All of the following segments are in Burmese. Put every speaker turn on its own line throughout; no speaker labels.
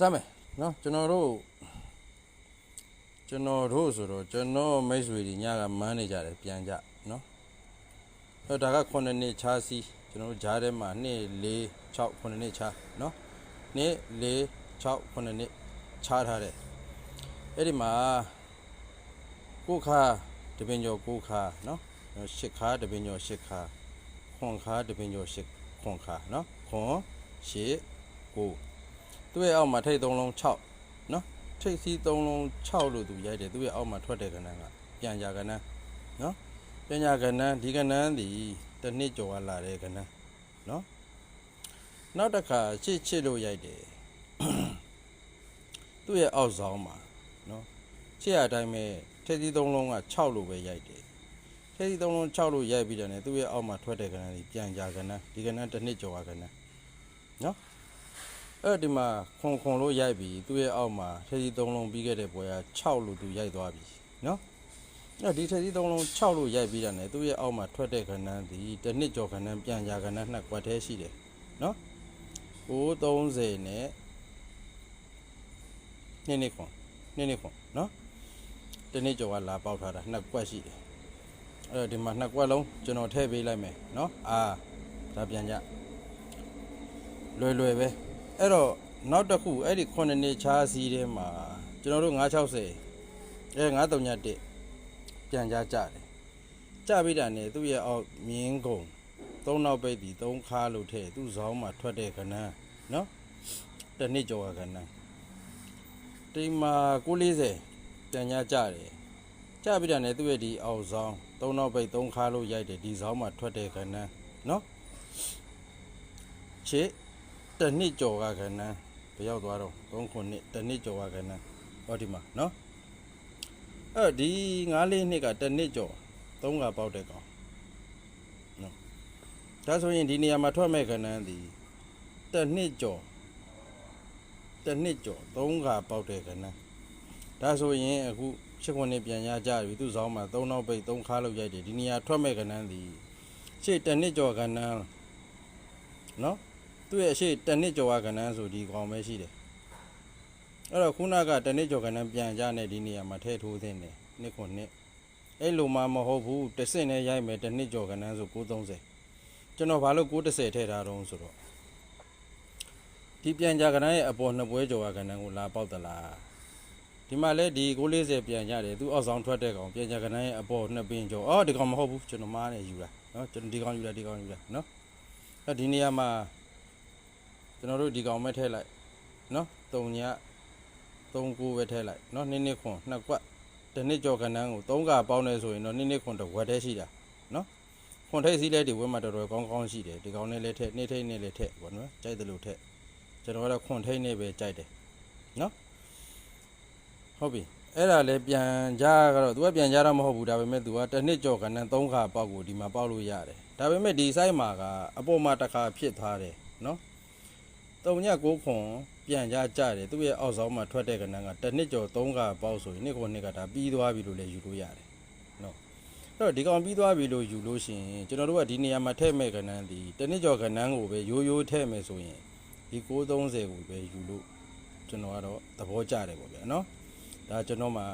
စမ်းမယ်နော်ကျွန်တော်တို့ကျွန်တော်တို့ဆိုတော့ကျွန်တော်မိတ်ဆွေတွေညကမန်းနေကြတယ်ပြန်ကြနော်အဲ့ဒါက9နှစ်ခြားစီကျွန်တော်တို့ဂျားထဲမှာ2 4 6 9နှစ်ခြားနော်2 4 6 9နှစ်ခြားထားတယ်အဲ့ဒီမှာကိုခါတပင်ကျော်ကိုခါနော်ရှစ်ခါတပင်ကျော်ရှစ်ခါခွန်ခါတပင်ကျော်ရှစ်ခွန်ခါနော်ခွန်ရှစ်ကို သူ့ရဲ့အောက်မှာထိတ်သုံးလုံး6နော်ထိတ်စီးသုံးလုံး6လို့သူရိုက်တယ်သူ့ရဲ့အောက်မှာထွက်တဲ့ကဏ္ဍကပြန်ကြကဏ္ဍနော်ပြန်ကြကဏ္ဍဒီကဏ္ဍသည်တစ်နှစ်ကျော်လာတဲ့ကဏ္ဍနော်နောက်တစ်ခါချစ်ချစ်လို့ရိုက်တယ်သူ့ရဲ့အောက်ဆောင်မှာနော်ချစ်ရအတိုင်းပဲထိတ်စီးသုံးလုံးက6လို့ပဲရိုက်တယ်ထိတ်စီးသုံးလုံး6လို့ရိုက်ပြီးတယ်နဲ့သူ့ရဲ့အောက်မှာထွက်တဲ့ကဏ္ဍဒီပြန်ကြကဏ္ဍဒီကဏ္ဍတစ်နှစ်ကျော်ကဏ္ဍနော် အဲ့ဒီမှာခွန်ခွန်လို့ရိုက်ပြီးသူ့ရဲ့အောက်မှာထက်စီ၃လုံးပြီးခဲ့တဲ့ပွဲက6လို့သူရိုက်သွားပြီနော်အဲ့ဒီထက်စီ၃လုံး6လို့ရိုက်ပြီးတာ ਨੇ သူ့ရဲ့အောက်မှာထွက်တဲ့ခဏန်းဒီတစ်နှစ်ကျော်ခဏန်းပြန်ကြခဏန်းနှစ်ကွက်တည်းရှိတယ်နော်930နဲ့နှစ်နှစ်ခွန်နှစ်နှစ်ခွန်နော်တစ်နှစ်ကျော်ကလာပေါက်ထားတာနှစ်ကွက်ရှိတယ်အဲ့တော့ဒီမှာနှစ်ကွက်လုံးကျွန်တော်ထည့်ပေးလိုက်မယ်နော်အာဒါပြန်ကြလွယ်လွယ်ပဲ အဲ့တော့နောက်တစ်ခုအဲ့ဒီ9နှစ်ချားစီးထဲမှာကျွန်တော်တို့960အဲ931ပြန်ကြကြတယ်ကြပြီးတာ ਨੇ သူ့ရဲ့အောက်မြင်းကုံသုံးနောက်ပိတ်ပြီးသုံးခါလို့ထဲသူ့ဇောင်းမှာထွက်တဲ့ခဏန်းနော်တစ်နှစ်ကျော်ကခဏန်းဒီမှာ940ပြန်ကြကြတယ်ကြပြီးတာ ਨੇ သူ့ရဲ့ဒီအောက်ဇောင်းသုံးနောက်ပိတ်သုံးခါလို့ရိုက်တယ်ဒီဇောင်းမှာထွက်တဲ့ခဏန်းနော်ချစ် တစ်နှစ်ကျော်ကကဏ္ဍဘယ်ရောက်သွားတော့3ခုနှစ်တစ်နှစ်ကျော်ကကဏ္ဍဟောဒီမှာနော်အဲ့ဒီ9လေးနှစ်ကတစ်နှစ်ကျော်3ကပေါက်တဲ့ကောင်နော်ဒါဆိုရင်ဒီနေရာမှာထွက်မဲ့ကဏ္ဍသည်တစ်နှစ်ကျော်တစ်နှစ်ကျော်3ကပေါက်တဲ့ကဏ္ဍဒါဆိုရင်အခု၈ခုနှစ်ပြန်ရကြပြီသူ့ဆောင်မှာ3နောက်ပိတ်3ခါလောက်ရိုက်တယ်ဒီနေရာထွက်မဲ့ကဏ္ဍသည်ရှေ့တစ်နှစ်ကျော်ကဏ္ဍနော် သူ့ရဲ့အရှိတနစ်ကျော်ကကဏ္ဍဆိုဒီကောင်ပဲရှိတယ်အဲ့တော့ခုနကတနစ်ကျော်ကဏ္ဍပြန်ကြတဲ့ဒီနေရာမှာထည့်ထိုးသင့်တယ်နှစ်ခုနှစ်အဲ့လိုမှမဟုတ်ဘူးတစ်စင်နဲ့ရိုက်မယ်တနစ်ကျော်ကဏ္ဍဆို930ကျွန်တော်ဘာလို့930ထည့်ထားတော့ဆိုတော့ဒီပြန်ကြကဏ္ဍရဲ့အပေါ်နှစ်ပွဲကျော်ကကဏ္ဍကိုလာပေါက်သလားဒီမှာလဲဒီ940ပြန်ကြတယ်သူအောက်ဆောင်ထွက်တဲ့ကောင်ပြန်ကြကဏ္ဍရဲ့အပေါ်နှစ်ပင်ကျော်အော်ဒီကောင်မဟုတ်ဘူးကျွန်တော်မားနေယူတာနော်ကျွန်တော်ဒီကောင်ယူတာဒီကောင်ယူတာနော်အဲ့ဒီနေရာမှာ ကျွန်တော်တို့ဒီကောင်ပဲထည့်လိုက်နော်3ည3ကိုပဲထည့်လိုက်နော်နှစ်နှစ်ခွန်နှစ်ကွက်တစ်နှစ်ကျော်ခဏန်းကို3ကပေါင်းနေဆိုရင်တော့နှစ်နှစ်ခွန်တစ်ဝက်တည်းရှိတာနော်ခွန်ထိတ်စီးလဲဒီဝက်မှာတော်တော်ကောင်းကောင်းရှိတယ်ဒီကောင်နဲ့လည်းထည့်နှစ်ထိတ်နဲ့လည်းထည့်ပေါ့နော်ကြိုက်တယ်လို့ထည့်ကျွန်တော်ကတော့ခွန်ထိတ်နဲ့ပဲကြိုက်တယ်နော်ဟုတ်ပြီအဲ့ဒါလည်းပြန်ကြကတော့ तू ကပြန်ကြတော့မဟုတ်ဘူးဒါပေမဲ့ तू ကတစ်နှစ်ကျော်ခဏန်း3ခါပေါက်ကိုဒီမှာပေါက်လို့ရတယ်ဒါပေမဲ့ဒီ site မှာကအပေါ်မှာတစ်ခါဖြစ်သွားတယ်နော် တုံညကိုခွန်ပြန်ကြကြတယ်သူ့ရဲ့အောက်ဆောင်မှာထွက်တဲ့ကဏ္ဍကတစ်နှစ်ကျော်3ကပေါက်ဆိုရင်နှစ်ခုနှစ်ကဒါပြီးသွားပြီလို့လည်းယူလို့ရတယ်နော်အဲ့တော့ဒီကောင်ပြီးသွားပြီလို့ယူလို့ရှိရင်ကျွန်တော်တို့ကဒီနေရာမှာထည့်မဲ့ကဏ္ဍဒီတစ်နှစ်ကျော်ကဏ္ဍကိုပဲရိုးရိုးထည့်မယ်ဆိုရင်ဒီ930ကိုပဲယူလို့ကျွန်တော်ကတော့သဘောကျတယ်ပေါ့ဗျာနော်ဒါကျွန်တော်မှာ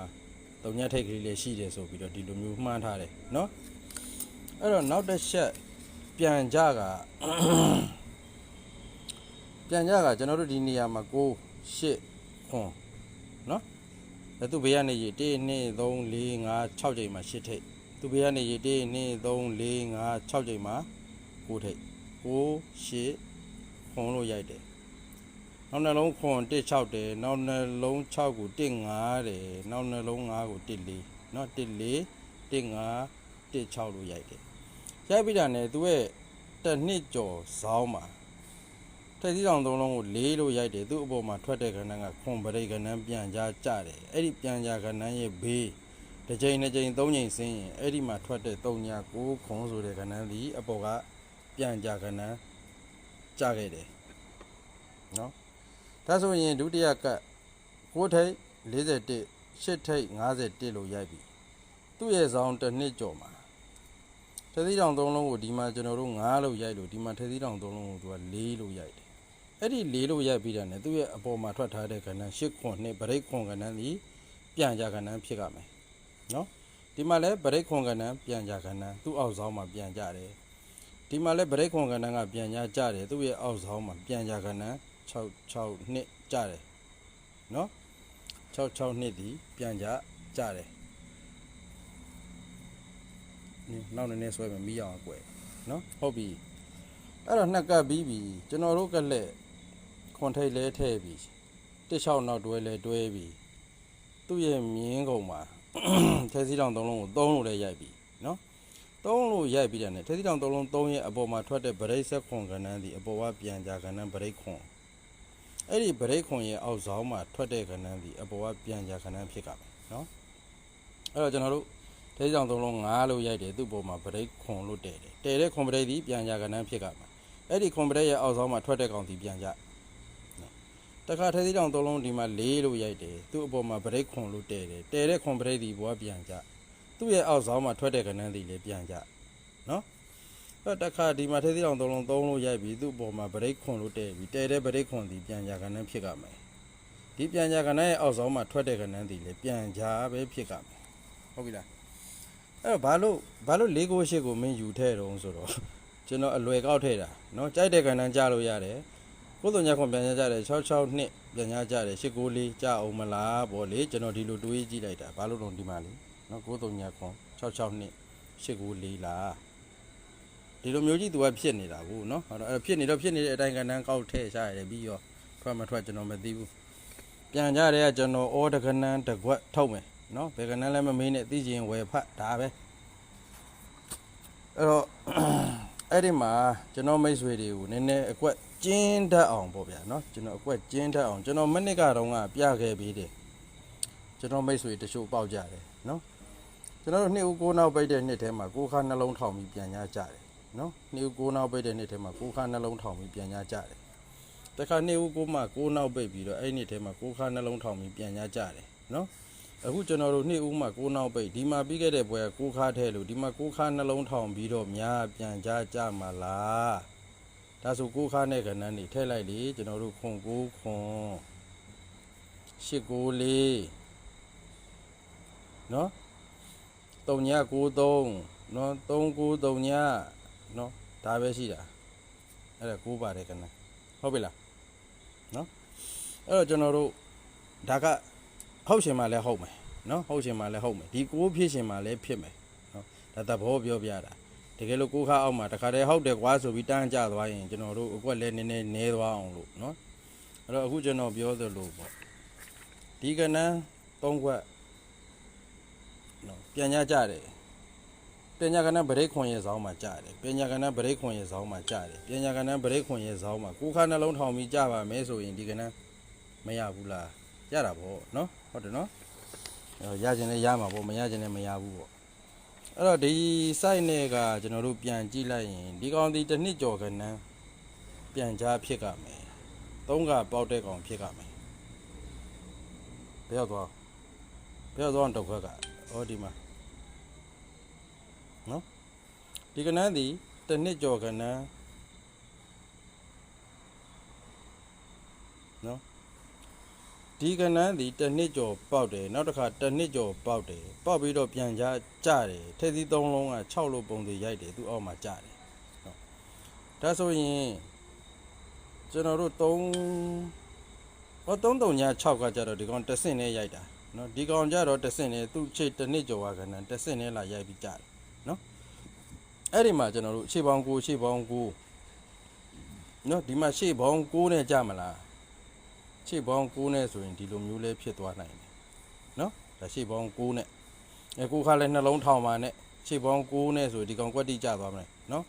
တုံညထိတ်ကလေးလေးရှိတယ်ဆိုပြီးတော့ဒီလိုမျိုးမှန်းထားတယ်နော်အဲ့တော့နောက်တစ်ချက်ပြန်ကြက ပြန်ကြကကျွန်တော်တို့ဒီနေရာမှာ6 8ခွန်နော်ဒါသူဘေးကနေရေ1 2 3 4 5 6ချိန်မှာ8ထိပ်သူဘေးကနေရေ1 2 3 4 5 6ချိန်မှာ9ထိပ်9 8ခွန်လို့ရိုက်တယ်နောက်နှလုံးခွန်1 6တယ်နောက်နှလုံး6ကို1 5တယ်နောက်နှလုံး5ကို1 4နော်1 4 1 5 1 6လို့ရိုက်တယ်ရိုက်ပြီးတာ ਨੇ သူရဲ့တစ်နှစ်ကျော်ဇောင်းမှာ ထိပ်သီးဆောင်သုံးလုံးကိုလေးလို့ရိုက်တယ်သူ့အပေါ်မှာထွက်တဲ့ကဏ္ဍကခွန်ပရိတ်ကဏ္ဍပြန်ကြကြတယ်အဲ့ဒီပြန်ကြကဏ္ဍရဲ့ဘေးတစ်ချိန်တစ်ချိန်သုံးချိန်ဆင်းရင်အဲ့ဒီမှာထွက်တဲ့3ည9ခွန်ဆိုတဲ့ကဏ္ဍဒီအပေါ်ကပြန်ကြကဏ္ဍကြခဲ့တယ်နော်ဒါဆိုရင်ဒုတိယကတ်6ထိပ်41 8ထိပ်51လို့ရိုက်ပြီသူ့ရဲ့ဇောင်းတစ်နှစ်ကျော်မှာထက်သီးတောင်သုံးလုံးကိုဒီမှာကျွန်တော်တို့9လို့ရိုက်လို့ဒီမှာထက်သီးတောင်သုံးလုံးကိုသူက4လို့ရိုက်တယ် အဲ့ဒီလေးလို့ရိုက်ပြီးတာ ਨੇ သူ့ရဲ့အပေါ်မှာထွက်ထားတဲ့ကဏ္ဍရှစ်ခွန်နှစ်ဗရိတ်ခွန်ကဏ္ဍဒီပြန်ကြကဏ္ဍဖြစ်ကြမယ်နော်ဒီမှာလဲဗရိတ်ခွန်ကဏ္ဍပြန်ကြကဏ္ဍသူ့အောက်ဆောင်မှာပြန်ကြတယ်ဒီမှာလဲဗရိတ်ခွန်ကဏ္ဍကပြန်ကြကြတယ်သူ့ရဲ့အောက်ဆောင်မှာပြန်ကြကဏ္ဍ6 6နှစ်ကြတယ်နော်6 6နှစ်ဒီပြန်ကြကြတယ်นี่နောက်နည်းနည်းဆွဲမယ်မီးအောင်အကွယ်နော်ဟုတ်ပြီအဲ့တော့နှစ်ကပ်ပြီးပြီကျွန်တော်တို့ကလက် ခွန်ထိတ်လဲထည့်ပြီတစ်ချောင်းနောက်တွဲလဲတွဲပြီသူ့ရဲ့မြင်းကုံမှာထဲစီတောင်သုံးလုံးကိုသုံးလို့လဲရိုက်ပြီနော်သုံးလို့ရိုက်ပြီးတယ်ねထဲစီတောင်သုံးလုံးသုံးရဲ့အပေါ်မှာထွက်တဲ့ဗရိတ်ဆက်ခွန်ကဏ္ဍဒီအပေါ်ကပြန်ကြကဏ္ဍဗရိတ်ခွန်အဲ့ဒီဗရိတ်ခွန်ရဲ့အောက်ဆောင်မှာထွက်တဲ့ကဏ္ဍဒီအပေါ်ကပြန်ကြကဏ္ဍဖြစ်ကြမယ်နော်အဲ့တော့ကျွန်တော်တို့ထဲကြောင်သုံးလုံး9လို့ရိုက်တယ်သူ့ပေါ်မှာဗရိတ်ခွန်လို့တဲ့တယ်တဲ့တဲ့ခွန်ဗရိတ်ဒီပြန်ကြကဏ္ဍဖြစ်ကမှာအဲ့ဒီခွန်ဗရိတ်ရဲ့အောက်ဆောင်မှာထွက်တဲ့ကောင်ဒီပြန်ကြနော် တခါထဲသေးတောင်သုံးလုံးဒီမှာလေးလို့ရိုက်တယ်သူ့အပေါ်မှာဗရိတ်ခွန်လို့တဲတယ်တဲတဲ့ခွန်ဗရိတ်ဒီဘွားပြန်ကြသူ့ရဲ့အောက်ဆောင်မှာထွက်တဲ့ကနန်းဒီလည်းပြန်ကြနော်အဲ့တခါဒီမှာထဲသေးတောင်သုံးလုံးသုံးလို့ရိုက်ပြီးသူ့အပေါ်မှာဗရိတ်ခွန်လို့တဲပြီးတဲတဲ့ဗရိတ်ခွန်ဒီပြန်ကြကနန်းဖြစ်ကမယ်ဒီပြန်ကြကနန်းရဲ့အောက်ဆောင်မှာထွက်တဲ့ကနန်းဒီလည်းပြန်ကြပဲဖြစ်ကမယ်ဟုတ်ပြီလားအဲ့တော့ဘာလို့ဘာလို့၄ကို၈ကိုမင်းယူထဲတုံးဆိုတော့ကျွန်တော်အလွယ်ကောက်ထဲတာနော်ကြိုက်တဲ့ကဏ္ဍကြားလို့ရတယ် ကိုယ်တော်ညခွန်ပြန်ကြတယ်66နှစ်ပြန်ကြကြတယ်894ကြအောင်မလားဗောလေကျွန်တော်ဒီလိုတွေးကြည့်လိုက်တာဘာလို့တော့ဒီမှာလေเนาะကိုယ်တော်ညခွန်66နှစ်894လားဒီလိုမျိုးကြီးသူကဖြစ်နေတာဘူးเนาะအဲ့တော့အဲ့ဖြစ်နေတော့ဖြစ်နေတဲ့အတိုင်းကဏ္ဍကောက်ထဲရှာရတယ်ပြီးရောထွက်မထွက်ကျွန်တော်မသိဘူးပြန်ကြတယ်ကကျွန်တော်အော်တကဏ္ဍတကွက်ထုတ်မယ် နော်ဘယ်ကနန်းလည်းမမေးနဲ့သိချင်ဝယ်ဖတ်ဒါပဲအဲ့တော့ အဲ့ဒီမှာကျွန်တော်မိတ်ဆွေတွေကိုနည်းနည်းအကွက် ကျင်းတတ်အောင်ပေါ့ဗျာနော်ကျွန်တော်အကွက်ကျင်းတတ်အောင်ကျွန်တော်မနစ်ကတော့ကပြခဲ့ပြီးတယ်ကျွန်တော်မိတ်ဆွေတချို့ပေါက်ကြတယ်နော်ကျွန်တော်တို့နှစ်ဦးကိုးနောက်ပိတ်တဲ့နှစ်ထဲမှာကိုးခါနှလုံးထောင်ပြီးပြန်ရကြတယ်နော်နှစ်ဦးကိုးနောက်ပိတ်တဲ့နှစ်ထဲမှာကိုးခါနှလုံးထောင်ပြီးပြန်ရကြတယ်တခါနှစ်ဦးကိုးမှကိုးနောက်ပိတ်ပြီးတော့အဲ့ဒီနှစ်ထဲမှာကိုးခါနှလုံးထောင်ပြီးပြန်ရကြတယ်နော်အခုကျွန်တော်တို့နေ့ဦးမှာကိုးနောက်ပိတ်ဒီမှာပြီးခဲ့တဲ့ဘွဲကကိုးခါထဲလို့ဒီမှာကိုးခါနှလုံးထောင်ပြီးတော့များပြန်ကြကြမှာလား ဒါဆိုကိုးခါနဲ့ကဏ္ဍနေထည့်လိုက်လေကျွန်တော်တို့ခွန်ကိုးခွန်ရှစ်ကိုးလေးနော်တုံညကိုးသုံးနော်သုံးကိုးတုံညနော်ဒါပဲရှိတာအဲ့ဒါကိုးပါတယ်ကဏ္ဍဟုတ်ပြီလားနော်အဲ့တော့ကျွန်တော်တို့ဒါကဟုတ်ရှင်မှလည်းဟုတ်မယ်နော်ဟုတ်ရှင်မှလည်းဟုတ်မယ်ဒီကိုးဖြစ်ရှင်မှလည်းဖြစ်မယ်နော်ဒါသဘောပြောပြတာ တကယ်လို့ကိုးခါအောက်မှာတခါတည်းဟုတ်တယ်ကွာဆိုပြီးတန်းကြသွားရင်ကျွန်တော်တို့အကွက်လည်းနည်းနည်းနဲသွားအောင်လို့နော်အဲ့တော့အခုကျွန်တော်ပြောသလိုပေါ့ဒီကနန်း၃ခွက်နော်ပြန်ညကြတယ်ပညာကဏ္ဍဗရိတ်ခွန်ရဲ့ဇောင်းမှာကြတယ်ပညာကဏ္ဍဗရိတ်ခွန်ရဲ့ဇောင်းမှာကြတယ်ပညာကဏ္ဍဗရိတ်ခွန်ရဲ့ဇောင်းမှာကိုးခါနှလုံးထောင်ပြီးကြပါမယ်ဆိုရင်ဒီကဏ္ဍမရဘူးလားရတာပေါ့နော်ဟုတ်တယ်နော်အဲရခြင်းလည်းရမှာပေါ့မရခြင်းလည်းမရဘူးပေါ့ အဲ့တော့ဒီ site နဲ့ကကျွန်တော်တို့ပြန်ကြည့်လိုက်ရင်ဒီကောင်ဒီတစ်နှစ်ကျော်ကနန်းပြန်ကြားဖြစ်ကမယ်သုံးကပေါက်တဲ့ကောင်ဖြစ်ကမယ်ဘယ်ရောက်သွားဘယ်ရောက်သွားတော့ခွက်ကဩဒီမှာနော်ဒီကနန်းဒီတစ်နှစ်ကျော်ကနန်းနော် ဒီကနန်းဒီတစ်နှစ်ကျော်ပေါက်တယ်နောက်တစ်ခါတစ်နှစ်ကျော်ပေါက်တယ်ပေါက်ပြီးတော့ပြန်ကြကြတယ်ထက်သီးသုံးလုံးက6လို့ပုံသေးရိုက်တယ်သူအောက်မှာကြတယ်ဟုတ်ဒါဆိုရင်ကျွန်တော်တို့3ဟော3 3ည6ကကြတော့ဒီကောင်တစ်ဆင့်နဲ့ရိုက်တာနော်ဒီကောင်ကြတော့တစ်ဆင့်နဲ့သူ့ချိတ်တစ်နှစ်ကျော်ကကနန်းတစ်ဆင့်နဲ့လာရိုက်ပြီးကြတယ်နော်အဲ့ဒီမှာကျွန်တော်တို့ရှေ့ပေါင်း9ရှေ့ပေါင်း9နော်ဒီမှာရှေ့ပေါင်း9နဲ့ကြမလား ရှေ့ပေါင်း6နဲ့ဆိုရင်ဒီလိုမျိုးလေးဖြစ်သွားနိုင်တယ်နော်ဒါရှေ့ပေါင်း6နဲ့အဲကိုခါလဲနှလုံးထောင်ပါနဲ့ရှေ့ပေါင်း6နဲ့ဆိုဒီကောင်ကွက်တိကျသွားမယ်နော်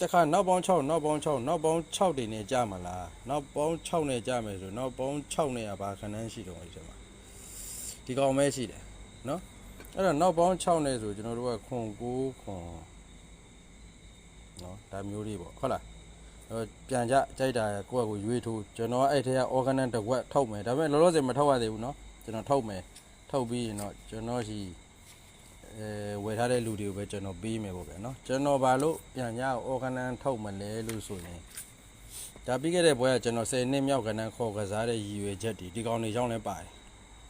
တခါနောက်ပေါင်း6နောက်ပေါင်း6နောက်ပေါင်း6တွေနဲ့ကြာမလားနောက်ပေါင်း6နဲ့ကြာမယ်ဆိုနောက်ပေါင်း6နဲ့ကဘာခဏန်းရှိတော့အဲ့ဒီမှာဒီကောင်ပဲရှိတယ်နော်အဲ့တော့နောက်ပေါင်း6နဲ့ဆိုကျွန်တော်တို့ကခွန်9ခွန်နော်ဒါမျိုးလေးပေါ့ဟုတ်လားဟို ပြန်ကြကြိုက်တာကိုယ့်အကိုရွေးထိုးကျွန်တော်အဲ့ထဲက organ တစ်ခွက်ထုတ်မယ်ဒါပေမဲ့လောလောဆယ်မထုတ်ရသေးဘူးเนาะကျွန်တော်ထုတ်မယ်ထုတ်ပြီးရင်တော့ကျွန်တော်ရှိအဲဝယ်ထားတဲ့လူတွေကိုပဲကျွန်တော်ပေးမယ်ပေါ့ဗျာเนาะကျွန်တော်ဘာလို့ပြန်ကြ organ ထုတ်မလဲလို့ဆိုရင် ဒါပြီးခဲ့တဲ့ပွဲကကျွန်တော်10နှစ်မြောက်ကဏ္ဍခေါ်ကစားတဲ့ရည်ရွယ်ချက်တွေဒီကောင်တွေရောက်လဲပါတယ်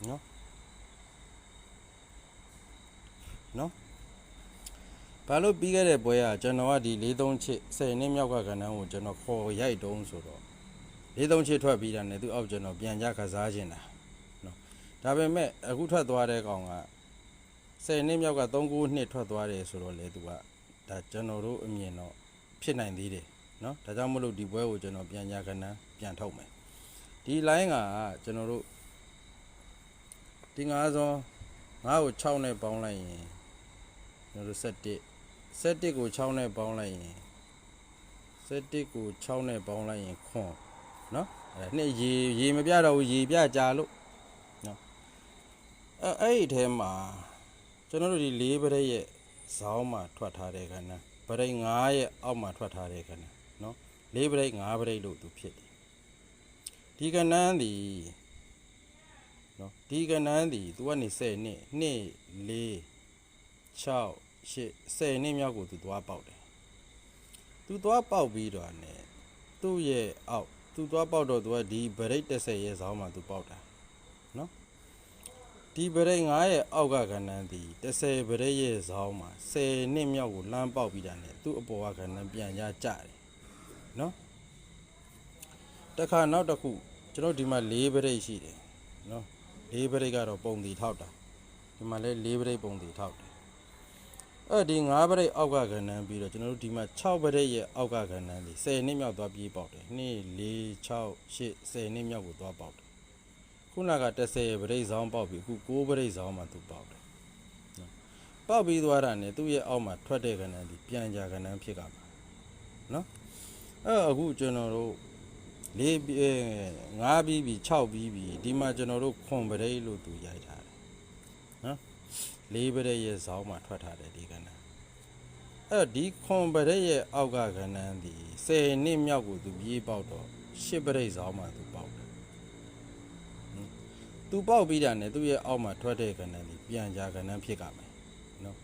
နော်နော် ဘာလို့ပြီးခဲ့တဲ့ပွဲကကျွန်တော်ကဒီ43ချစ်10နှစ်မြောက်ကကဏ္ဍကိုကျွန်တော်ခေါ်ရိုက်တုံးဆိုတော့43ချစ်ထွက်ပြီးတာနဲ့သူအောက်ကျွန်တော်ပြန်ကြကစားခြင်းတာနော်ဒါပေမဲ့အခုထွက်သွားတဲ့ကောင်က10နှစ်မြောက်က39နှစ်ထွက်သွားတယ်ဆိုတော့လေသူကဒါကျွန်တော်တို့အမြင်တော့ဖြစ်နိုင်သေးတယ်နော်ဒါကြောင့်မလို့ဒီပွဲကိုကျွန်တော်ပြန်ညာကဏ္ဍပြန်ထုတ်မယ်ဒီ line ကကျွန်တော်တို့ဒီငါးစွန်းငါ့ကို6နဲ့ပေါင်းလိုက်ရင်ကျွန်တော်တို့7 7ကို6နဲ့ပေါင်းလိုက်ရင်7ကို6နဲ့ပေါင်းလိုက်ရင်ခွန်နော်အဲနှစ်ရေရေမပြတော့ဘူးရေပြကြလို့နော်အဲအဲ့ဒီထဲမှာကျွန်တော်တို့ဒီ၄ပရိရဲ့ဇောင်းမှာထွက်ထားတဲ့ကဏ္ဍပရိ9ရဲ့အောက်မှာထွက်ထားတဲ့ကဏ္ဍနော်၄ပရိတ်၅ပရိတ်လို့သူဖြစ်တယ်ဒီကဏ္ဍန်းဒီနော်ဒီကဏ္ဍန်းဒီသူကနေ10နှစ်နှစ်4 6 8 10နှစ်မြောက်ကိုသူသွားပေါက်တယ်သူသွားပေါက်ပြီးတော့ ਨੇ သူ့ရဲ့အောက်သူသွားပေါက်တော့သူကဒီပရိတ်30ရဲ့ဇောင်းမှာသူပေါက်တာနော်ဒီပရိတ်9ရဲ့အောက်ကကဏ္ဍန်းဒီ30ပရိတ်ရဲ့ဇောင်းမှာ10နှစ်မြောက်ကိုလမ်းပေါက်ပြီးတာ ਨੇ သူ့အပေါ်ကကဏ္ဍန်းပြန်ရကြတယ်နော်တခါနောက်တစ်ခုကျွန်တော်ဒီမှာ၄ပရိတ်ရှိတယ်နော်၄ပရိတ်ကတော့ပုံတီထောက်တာဒီမှာလည်း၄ပရိတ်ပုံတီထောက်တယ် အဲ့ဒီ၅ပရိတ်အောက်ကကဏ္ဍန်းပြီးတော့ကျွန်တော်တို့ဒီမှာ6ပရိတ်ရဲ့အောက်ကကဏ္ဍန်းဒီ10နှစ်မြောက်သွားပြေးပေါက်တယ်2 4 6 8 10နှစ်မြောက်ကိုသွားပေါက်တယ်ခုနက30ရဲ့ပရိတ်ဆောင်ပေါက်ပြီးအခု9ပရိတ်ဆောင်မှသူပေါက်တယ်နော်ပေါက်ပြီးသွားတာနဲ့သူ့ရဲ့အောက်မှာထွက်တဲ့ကဏ္ဍဒီပြန်ကြကဏ္ဍဖြစ်ကမှာနော်အဲ့အခုကျွန်တော်တို့၄ပြီး၅ပြီးပြီး6ပြီးပြီးဒီမှာကျွန်တော်တို့ခွန်ပရိတ်လို့သူရိုက်ထားတယ်နော် ၄ပရိတ်ရဲ့ဇောင်းမှာထွက်ထားတယ်ဒီကဏ္ဍအဲ့ဒီခွန်ပရိတ်ရဲ့အောက်ကကဏ္ဍဒီ10နှစ်မြောက်ကိုသူပြေးပေါက်တော့10ပရိတ်ဇောင်းမှာသူပေါက်တယ်သူပေါက်ပြီးတာနဲ့သူ့ရဲ့အောက်မှာထွက်တဲ့ကဏ္ဍဒီပြန်ကြကဏ္ဍဖြစ်ကမယ်နော်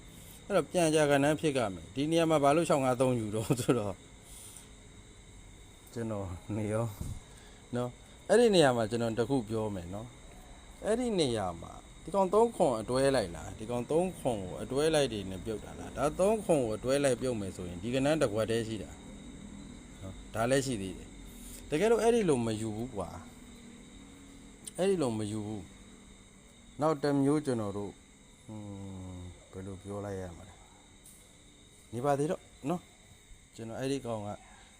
အဲ့တော့ပြန်ကြကဏ္ဍဖြစ်ကမယ်ဒီနေရာမှာဘာလို့653ယူတော့ဆိုတော့ကျွန်တော်နေရောနော်အဲ့ဒီနေရာမှာကျွန်တော်တခုပြောမယ်နော်အဲ့ဒီနေရာမှာ ဒီကောင်သုံးခွန်အတွဲလိုက်လားဒီကောင်သုံးခွန်ကိုအတွဲလိုက်တွေနဲ့ပြုတ်တာလားဒါသုံးခွန်ကိုအတွဲလိုက်ပြုတ်မယ်ဆိုရင်ဒီကနန်းတစ်ခွက်တည်းရှိတာနော်ဒါလည်းရှိသေးတယ်တကယ်လို့အဲ့ဒီလိုမယူဘူးကွာအဲ့ဒီလိုမယူဘူးနောက်တစ်မျိုးကျွန်တော်တို့ဟွန်းဘယ်လိုပြောလိုက်ရမှာလဲနေပါသေးတော့နော်ကျွန်တော်အဲ့ဒီကောင်က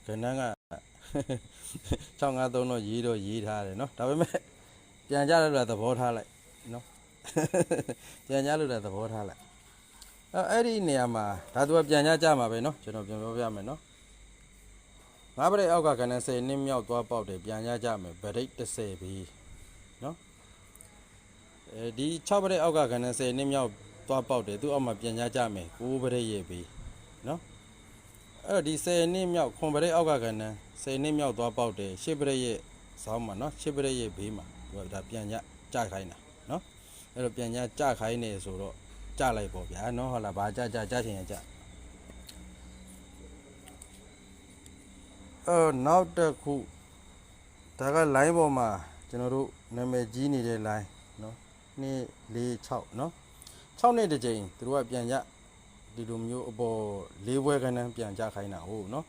ကနန်းက653တော့ရေးတော့ရေးထားတယ်နော်ဒါပေမဲ့ပြန်ကြရတော့သဘောထားလိုက်နော် ပြန်ကြလို့လည်းသဘောထားလိုက်အဲအဲ့ဒီနေရာမှာဒါသူကပြန်ကြကြမှာပဲเนาะကျွန်တော်ပြန်ပြောပြမယ်เนาะငါးပရိတ်အောက်ကကဏ္ဍ10နှစ်မြောက်သွားပေါက်တယ်ပြန်ကြကြမယ်ဗရိတ်30ပြီเนาะအဲဒီ6ပရိတ်အောက်ကကဏ္ဍ10နှစ်မြောက်သွားပေါက်တယ်သူ့အောက်မှာပြန်ကြကြမယ်9ပရိတ်ရဲ့ပြီเนาะ အဲ့တော့ဒီ10နှစ်မြောက်ခွန်ပရိတ်အောက်ကကဏ္ဍ10နှစ်မြောက်သွားပေါက်တယ်ရှစ်ပရိတ်ရဲ့ဇောင်းမှာနော်ရှစ်ပရိတ်ရဲ့ဘေးမှာသူကဒါပြန်ညကြခိုင်းတာနော် အဲ့တော့ပြန်ညကြခိုင်းနေဆိုတော့ကြလိုက်ပေါ့ဗျာနော်ဟုတ်လားဘာကြကြကြချင်ရကြအော်နောက်တစ်ခုဒါက line ပေါ်မှာကျွန်တော်တို့နာမည်ကြီးနေတဲ့ line နော်2 4 6နော်6နှစ်တစ်ကြိမ်သူတို့ကပြန်ညဒီလိုမျိုးအပေါ်လေးဘွဲကဏ္ဍပြန်ကြခိုင်းတာဟုတ်နော်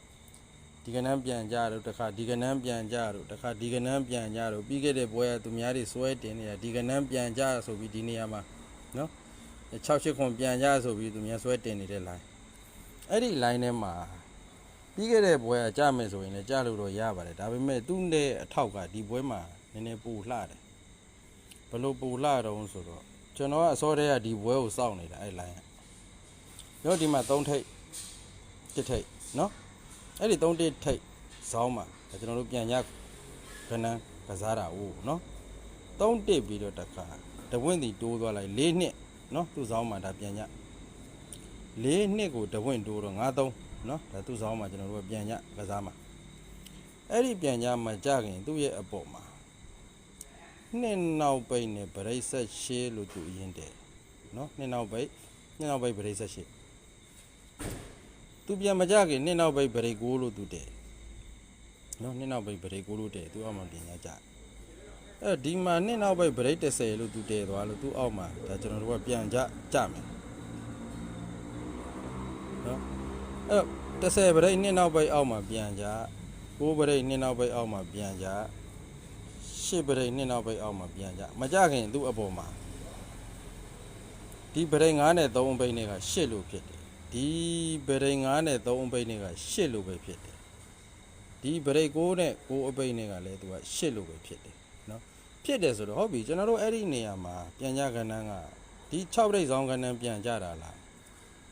ဒီကနန်းပြန်ကြတော့တခါဒီကနန်းပြန်ကြတော့တခါဒီကနန်းပြန်ကြတော့ပြီးခဲ့တဲ့ပွဲကသူများတွေစွဲတင်နေတာဒီကနန်းပြန်ကြဆိုပြီးဒီနေရာမှာနော်68ခွန်ပြန်ကြဆိုပြီးသူများစွဲတင်နေတဲ့ line အဲ့ဒီ line ထဲမှာပြီးခဲ့တဲ့ပွဲကကြမယ်ဆိုရင်လည်းကြလို့တော့ရပါတယ်ဒါပေမဲ့သူ့နဲ့အထောက်ကဒီပွဲမှာနည်းနည်းပူလှတယ်ဘလို့ပူလှတော့ဆိုတော့ကျွန်တော်ကအစောတည်းကဒီပွဲကိုစောင့်နေတာအဲ့ line ကညောဒီမှာ3ထိပ်တစ်ထိပ်နော် အဲ့ဒီ3တိထိပ်ဇောင်းမှာကျွန်တော်တို့ပြန်ရခဏကစားတာဦးနော်3တိပြီးတော့တခါတဝင့်တီတိုးသွားလိုက်၄နှစ်နော်သူ့ဇောင်းမှာဒါပြန်ရ၄နှစ်ကိုတဝင့်တိုးတော့9 3နော်ဒါသူ့ဇောင်းမှာကျွန်တော်တို့ပြန်ရကစားမှာအဲ့ဒီပြန်ရမှာကြခင်သူ့ရဲ့အပေါ်မှာနှစ်နောက်ပိတ်နဲ့ဗရိတ်ဆက်ရှေးလို့သူအရင်တယ်နော်နှစ်နောက်ပိတ်နှစ်နောက်ပိတ်ဗရိတ်ဆက်ရှေး သူပြန်မကြခင်နှစ်နောက်ပိတ်ဗရိတ်ကိုလို့သူတဲ့နော်နှစ်နောက်ပိတ်ဗရိတ်ကိုလို့တဲ့သူအောက်မှာပြင်ညာကြအဲ့ဒီမှာနှစ်နောက်ပိတ်ဗရိတ်30လို့သူတည်သွားလို့သူအောက်မှာဒါကျွန်တော်တို့ကပြန်ကြကြမယ်နော်အဲ့30ဗရိတ်နှစ်နောက်ပိတ်အောက်မှာပြန်ကြ9ဗရိတ်နှစ်နောက်ပိတ်အောက်မှာပြန်ကြ10ဗရိတ်နှစ်နောက်ပိတ်အောက်မှာပြန်ကြမကြခင်သူ့အပေါ်မှာဒီဗရိတ်9နဲ့3အပိတ်နဲ့က10လို့ဖြစ်တယ် ဒီဗရိတ်9နဲ့3အပိတ်နဲ့က10လို့ပဲဖြစ်တယ်ဒီဗရိတ်ကိုနဲ့ကိုအပိတ်နဲ့ကလည်းသူကရှစ်လို့ပဲဖြစ်တယ်နော်ဖြစ်တယ်ဆိုတော့ဟုတ်ပြီကျွန်တော်တို့အဲ့ဒီနေရာမှာပြန်ကြကဏ္ဍကဒီ6ဗရိတ်ဇောင်းကဏ္ဍပြန်ကြတာလား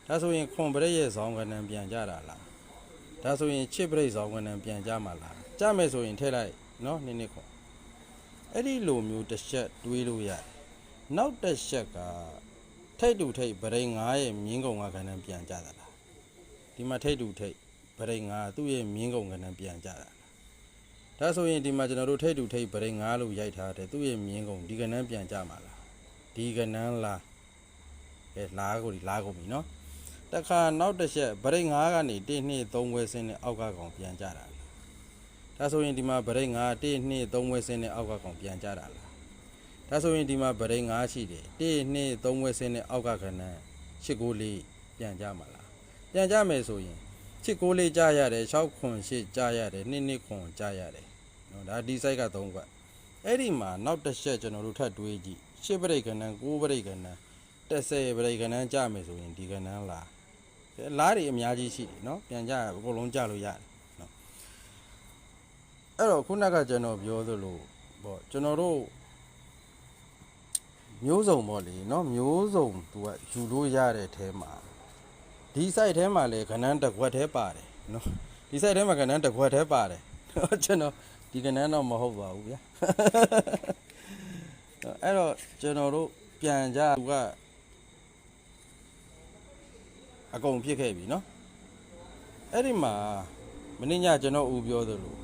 ဒါဆိုရင်ခွန်ဗရိတ်ရဲ့ဇောင်းကဏ္ဍပြန်ကြတာလားဒါဆိုရင်ချစ်ဗရိတ်ဇောင်းကဏ္ဍပြန်ကြမှာလားကြမယ်ဆိုရင်ထည့်လိုက်နော်နည်းနည်းခွန်အဲ့ဒီလိုမျိုးတစ်ချက်တွေးလို့ရတယ်နောက်တစ်ချက်က ထိတ်တူထိတ်ဗရိတ်9ရဲ့မြင်းကုံကကဏ္ဍပြန်ကြတာလားဒီမှာထိတ်တူထိတ်ဗရိတ်ငါသူ့ရဲ့မြင်းကုန်ကဏ္ဍပြန်ကြတာဒါဆိုရင်ဒီမှာကျွန်တော်တို့ထိတ်တူထိတ်ဗရိတ်ငါလို့ရိုက်ထားတယ်သူ့ရဲ့မြင်းကုန်ဒီကဏ္ဍပြန်ကြမှာလားဒီကဏ္ဍလားအဲလားကိုဒီလားကုန်ပြီနော်တခါနောက်တစ်ချက်ဗရိတ်ငါကနေ1 2 3ဝဲစင်းနဲ့အောက်ကကောင်ပြန်ကြတာလားဒါဆိုရင်ဒီမှာဗရိတ်ငါ1 2 3ဝဲစင်းနဲ့အောက်ကကောင်ပြန်ကြတာလား ဒါဆိုရင်ဒီမှာဗရိတ်ငါရှိတယ်1 2 3ဝဲစင်းနဲ့အောက်ကကဏ္ဍ8 9 4ပြန်ကြမှာလားပြန်ကြမယ်ဆိုရင်ချစ်ကိုလေးကြားရတယ်6ခွန်8ကြားရတယ်2နှစ်ခွန်ကြားရတယ်နော်ဒါဒီ site က3ခွက်အဲ့ဒီမှာနောက်တစ်ချက်ကျွန်တော်တို့ထပ်တွေးကြည့်10ပရိတ်ကဏ္ဍ9ပရိတ်ကဏ္ဍ30ပရိတ်ကဏ္ဍကြားမယ်ဆိုရင်ဒီကဏ္ဍလားလားတွေအများကြီးရှိတယ်နော်ပြန်ကြရအကုန်လုံးကြားလို့ရတယ်နော်အဲ့တော့ခုနကကျွန်တော်ပြောသလိုပေါ့ကျွန်တော်တို့ မျိုးစုံပေါ့လေနော်မျိုးစုံသူကယူလို့ရတဲ့အထဲမှာဒီ site ထဲမှာလည်းခဏန်းတစ်ခွက်ထဲပါတယ်နော်ဒီ site ထဲမှာခဏန်းတစ်ခွက်ထဲပါတယ်နော်ကျွန်တော်ဒီခဏန်းတော့မဟုတ်ပါဘူးဗျာအဲ့တော့ကျွန်တော်တို့ပြန်ကြသူကအကုန်ဖြစ်ခဲ့ပြီနော်အဲ့ဒီမှာမင်းညကျွန်တော်ဦးပြောသလို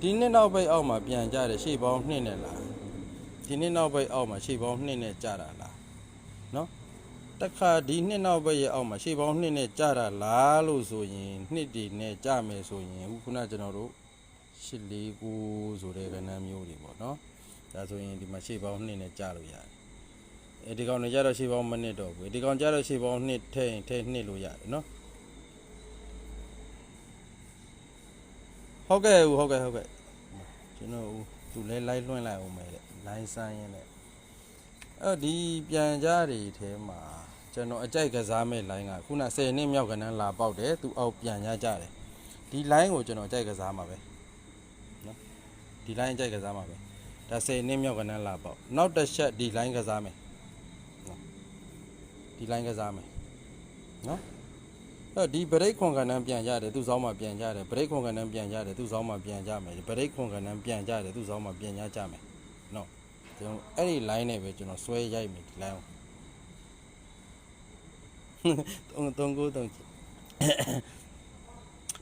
ဒီနှစ်နောက်ပိတ်အောက်မှာပြန်ကြတယ်ရှေ့ပေါင်းနှစ်နဲ့လား ဒီနှစ်နောက်ပိတ်အောက်မှာရှေ့ပေါင်းနှစ်နဲ့ကြတာလားနော်တခါဒီနှစ်နောက်ဘက်ရဲ့အောက်မှာရှေ့ပေါင်းနှစ်နဲ့ကြာတာလားလို့ဆိုရင်နှစ်တည်နဲ့ကြာမယ်ဆိုရင်ခုနကျွန်တော်တို့8 4 9ဆိုတဲ့ကဏ္ဍမျိုးတွေပေါ့နော်ဒါဆိုရင်ဒီမှာရှေ့ပေါင်းနှစ်နဲ့ကြာလို့ရတယ်အဲဒီကောင်နဲ့ကြာတော့ရှေ့ပေါင်းမနစ်တော့ဘူးဒီကောင်ကြာတော့ရှေ့ပေါင်းနှစ်ထဲရင်ထဲနှစ်လို့ရတယ်နော်ဟုတ်ကဲ့ဟုတ်ကဲ့ဟုတ်ကဲ့ကျွန်တော်သူလဲလိုက်လွှင့်လိုက်အောင်မယ်တဲ့ လိုင်းဆိုင်ရင်တဲ့အဲ့ဒီပြန်ကြတွေထဲမှာကျွန်တော်အကြိုက်ကစားမဲ့ line ကခုန10နှစ်မြောက်ကနန်းလာပေါက်တယ်သူအောက်ပြန်ရကြတယ်ဒီ line ကိုကျွန်တော်အကြိုက်ကစားမှာပဲနော်ဒီ line အကြိုက်ကစားမှာပဲဒါ10နှစ်မြောက်ကနန်းလာပေါက်နောက်တစ်ချက်ဒီ line ကစားမယ်နော်ဒီ line ကစားမယ်နော်အဲ့ဒီဗရိတ်ခွန်ကနန်းပြန်ကြတယ်သူ့စောင်းမှာပြန်ကြတယ်ဗရိတ်ခွန်ကနန်းပြန်ကြတယ်သူ့စောင်းမှာပြန်ကြမယ်ဗရိတ်ခွန်ကနန်းပြန်ကြတယ်သူ့စောင်းမှာပြန်ကြကြမယ်နော် ကျွန်တော်အဲ့ဒီ line နဲ့ပဲကျွန်တော်ဆွဲရိုက်မယ်ဒီ line ကိုတုံတုံကိုတုံချင်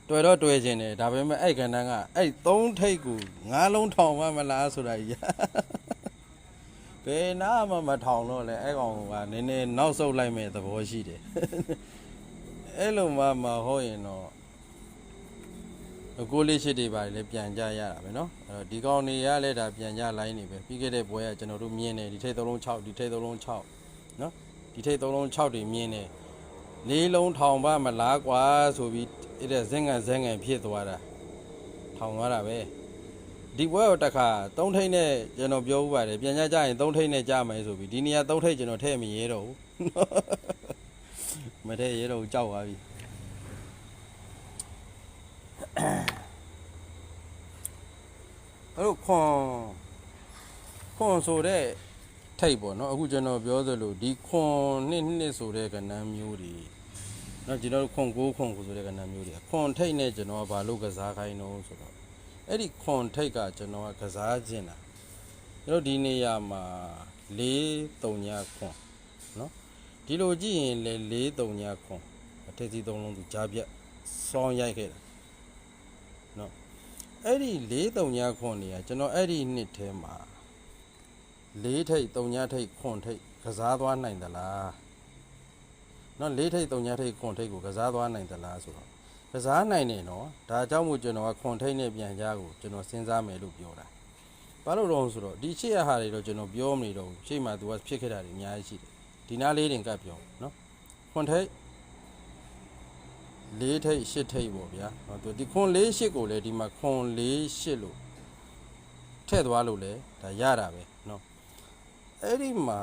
တွေ့တော့တွေ့ခြင်းတယ်ဒါပေမဲ့အဲ့ကဏ္ဍကအဲ့သုံးထိတ်ကိုငါးလုံးထောင်မှမလားဆိုတာကြီးဘယ်နာမှမထောင်တော့လဲအဲ့ကောင်ကနည်းနည်းနောက်ဆုတ်လိုက်မဲ့သဘောရှိတယ်အဲ့လိုမှမဟုတ်ရင်တော့အ ကိုလေးရှိတွေပါလေပြန်ကြရတာပဲเนาะအဲ့တော့ဒီကောင်တွေကလည်းဒါပြန်ကြလိုင်းနေပဲပြီးခဲ့တဲ့ပွဲကကျွန်တော်တို့မြင်တယ်ဒီထိတ်သုံးလုံး6ဒီထိတ်သုံးလုံး6เนาะဒီထိတ်သုံးလုံး6တွေမြင်တယ် လေးလုံးထောင်ပါမလားကွာဆိုပြီးအဲ့ဒါဇင်ငံဇင်ငံဖြစ်သွားတာထောင်သွားတာပဲဒီဘွဲကိုတစ်ခါသုံးထိတ်နဲ့ကျွန်တော်ပြောဥပါတယ်ပြန်ကြကြရင်သုံးထိတ်နဲ့ကြမယ်ဆိုပြီးဒီနေရာသုံးထိတ်ကျွန်တော်ထည့်မရဲတော့ဘူးမထည့်ရဲတော့ဘူးကြောက်သွားပြီ အဲ့တော့ခွန်ခွန်ဆိုတဲ့ထိတ်ပေါ့နော်အခုကျွန်တော်ပြောသလိုဒီခွန်နှစ်နှစ်ဆိုတဲ့ကဏ္ဍမျိုးတွေနော်ကျွန်တော်တို့ခွန်ကိုးခွန်ကိုဆိုတဲ့ကဏ္ဍမျိုးတွေခွန်ထိတ်နဲ့ကျွန်တော်ကဘာလို့ကစားခိုင်းတော့ဆိုတော့အဲ့ဒီခွန်ထိတ်ကကျွန်တော်ကကစားခြင်းတာကျွန်တော်ဒီနေရာမှာ၄၃ညခွန်နော်ဒီလိုကြည့်ရင်လေ၄၃ညခွန်အထက်စီသုံးလုံးသူကြားပြတ်စောင်းရိုက်ခဲ့တာနော် အဲ့ဒီ439ခွန်နေရကျွန်တော်အဲ့ဒီနှစ်ထဲမှာ၄ထိပ်၃ညထိပ်ခွန်ထိပ်ကစားသွားနိုင်သလားနော်၄ထိပ်၃ညထိပ်ခွန်ထိပ်ကိုကစားသွားနိုင်သလားဆိုတော့ကစားနိုင်တယ်နော်ဒါကြောင့်မို့ကျွန်တော်ကခွန်ထိပ်နဲ့ပြန်ကြားကိုကျွန်တော်စဉ်းစားမယ်လို့ပြောတာဘာလို့တော့ဆိုတော့ဒီရှေ့ရဟာတွေတော့ကျွန်တော်ပြောမနေတော့ဘူးရှေ့မှာ तू ကဖြစ်ခဲ့တာတွေအများကြီးရှိတယ်ဒီနားလေးတင်ကပ်ပြောနော်ခွန်ထိပ် ၄ထိပ်၈ထိပ်ပေါ့ဗျာဟောသူဒီခွန်၄၈ကိုလည်းဒီမှာခွန်၄၈လို့ထည့်သွားလို့လည်းဒါရတာပဲเนาะအဲ့ဒီမှာ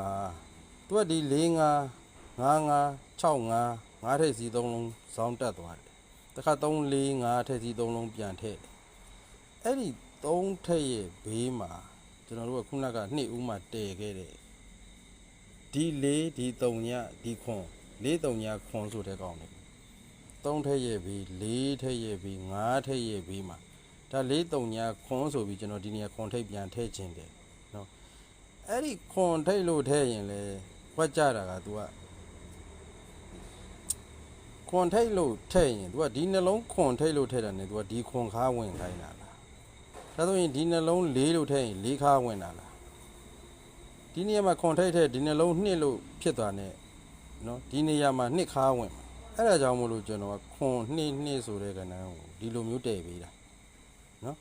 သူကဒီ၄၅55 65 5ထိပ်စီ၃လုံးဇောင်းတက်သွားတယ်တခါ3 4 5ထိပ်စီ3လုံးပြန်ထည့်အဲ့ဒီ3ထည့်ရဲ့ဘေးမှာကျွန်တော်တို့ကခုနက2ဦးမှတည်ခဲ့တဲ့ဒီ4ဒီ3ညဒီခွန်4 3ညခွန်ဆိုတဲ့ကောင်းတယ် 3ထိပ်ရဲ့ဘေး4ထိပ်ရဲ့ဘေး5ထိပ်ရဲ့ဘေးမှာဒါ၄3ညခွန်ဆိုပြီးကျွန်တော်ဒီနေရာခွန်ထိပ်ပြန်ထည့်ခြင်းတယ်နော်အဲ့ဒီခွန်ထိပ်လို့ထည့်ရင်လေ ဝက်ကြတာက तू ကခွန်ထိတ်လို့ထည့်ရင် तू ကဒီနှလုံးခွန်ထိတ်လို့ထည့်တယ်နဲ့ तू ကဒီခွန်ခါဝင်ခိုင်းတာလားဒါဆိုရင်ဒီနှလုံးလေးလို့ထည့်ရင်လေးခါဝင်တာလားဒီနေရာမှာခွန်ထိတ်ထည့်ဒီနှလုံးနှစ်လို့ဖြစ်သွားနဲ့နော်ဒီနေရာမှာနှစ်ခါဝင်မှာ အဲ့ဒါကြောင့်မို့လို့ကျွန်တော်ကခွန်နှစ်နှစ်ဆိုတဲ့ကဏ္ဍကိုဒီလိုမျိုးတည်ပေးတာနော်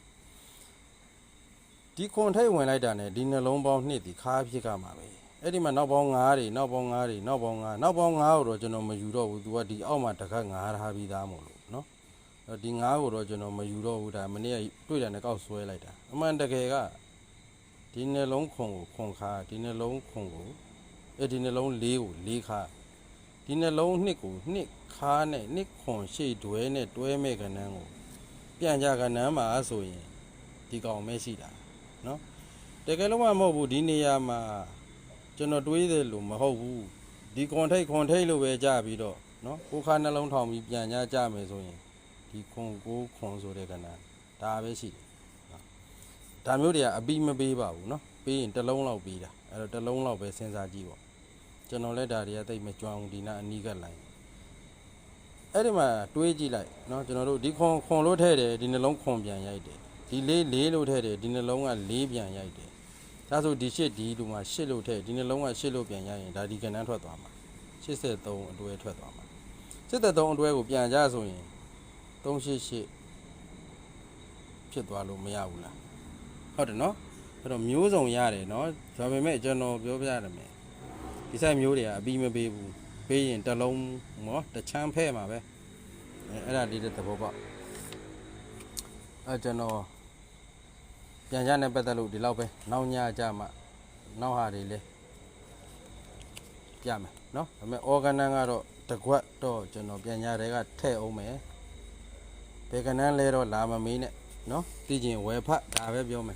ဒီခွန်ထိတ်ဝင်လိုက်တာနဲ့ဒီနှလုံးပေါင်းနှစ်ဒီခါဖြစ်ကမှာပဲအဲ့ဒီမှာနောက်ပေါင်း9တွေနောက်ပေါင်း9တွေနောက်ပေါင်း9နောက်ပေါင်း9ကိုတော့ကျွန်တော်မယူတော့ဘူး तू ကဒီအောက်မှာတခက်9ထားပြီးသားမို့လို့နော်အဲ့ဒီ9ကိုတော့ကျွန်တော်မယူတော့ဘူးဒါမနေ့ကတွေ့တယ်နဲ့ကောက်ဆွဲလိုက်တာအမှန်တကယ်ကဒီနှလုံးခွန်ကိုခွန်ခါဒီနှလုံးခွန်ကိုအဲ့ဒီနှလုံးလေးကိုလေးခါ ဒီနှလုံးနှစ်ကိုနှစ်ခါနဲ့နှစ်ခွန်ရှေ့တွဲနဲ့တွဲမဲ့ကဏ္ဍကိုပြန်ကြကဏ္ဍမှာဆိုရင်ဒီကောင်မဲရှိတာနော်တကယ်လို့မှမဟုတ်ဘူးဒီနေရာမှာ ကျွန်တော်တွေးတယ်လို့မဟုတ်ဘူးဒီခွန်ထိတ်ခွန်ထိတ်လို့ပဲကြပြီးတော့เนาะကိုခါနှလုံးထောင်ပြီးပြန်ကြကြမယ်ဆိုရင်ဒီခွန်ကိုခွန်ဆိုတဲ့ကဏ္ဍဒါပဲရှိတယ်နော်ဒါမျိုးတွေကအပြီးမပေးပါဘူးเนาะပေးရင်တစ်လုံးလောက်ပေးတာအဲ့တော့တစ်လုံးလောက်ပဲစဉ်းစားကြည့်ပေါ့ ကျွန်တော်လည်းဒါတွေကတိတ်မကြွအောင်ဒီနာအနီးကလိုက်အဲ့ဒီမှာတွေးကြည့်လိုက်เนาะကျွန်တော်တို့ဒီခွန်ခွန်လို့ထည့်တယ်ဒီနှလုံးခွန်ပြန်ရိုက်တယ်ဒီလေးလေးလို့ထည့်တယ်ဒီနှလုံးကလေးပြန်ရိုက်တယ် ဒါဆိုဒီရှစ်ဒီလူမှာရှစ်လို့ထည့်ဒီနှလုံးကရှစ်လို့ပြန်ရရင်ဒါဒီကဏ္ဍထွက်သွားမှာ83အတွဲထွက်သွားမှာ83အတွဲကိုပြန်ကြဆိုရင်388ဖြစ်သွားလို့မရဘူးလားဟုတ်တယ်နော်အဲ့တော့မျိုးစုံရတယ်နော်ဒါပေမဲ့ကျွန်တော်ပြောပြရမယ် ဒီဆိုင်မျိုးတွေကအပြီးမပေးဘူးပေးရင်တစ်လုံးမောတစ်ချမ်းဖဲ့မှာပဲအဲအဲ့ဒါလေးတဲ့သဘောပေါက်အဲကျွန်တော် ပြန်ကြနဲ့ပတ်သက်လို့ဒီလောက်ပဲနောက်ညကြမှာနောက်ဟာတွေလဲပြမယ်เนาะဒါပေမဲ့ organ ကတော့တကွက်တော့ကျွန်တော်ပြန်ကြတွေကထည့်အောင်မယ်ဘေကနန်းလဲတော့လာမမေးနဲ့เนาะသိကျင်ဝယ်ဖတ်ဒါပဲပြောမယ်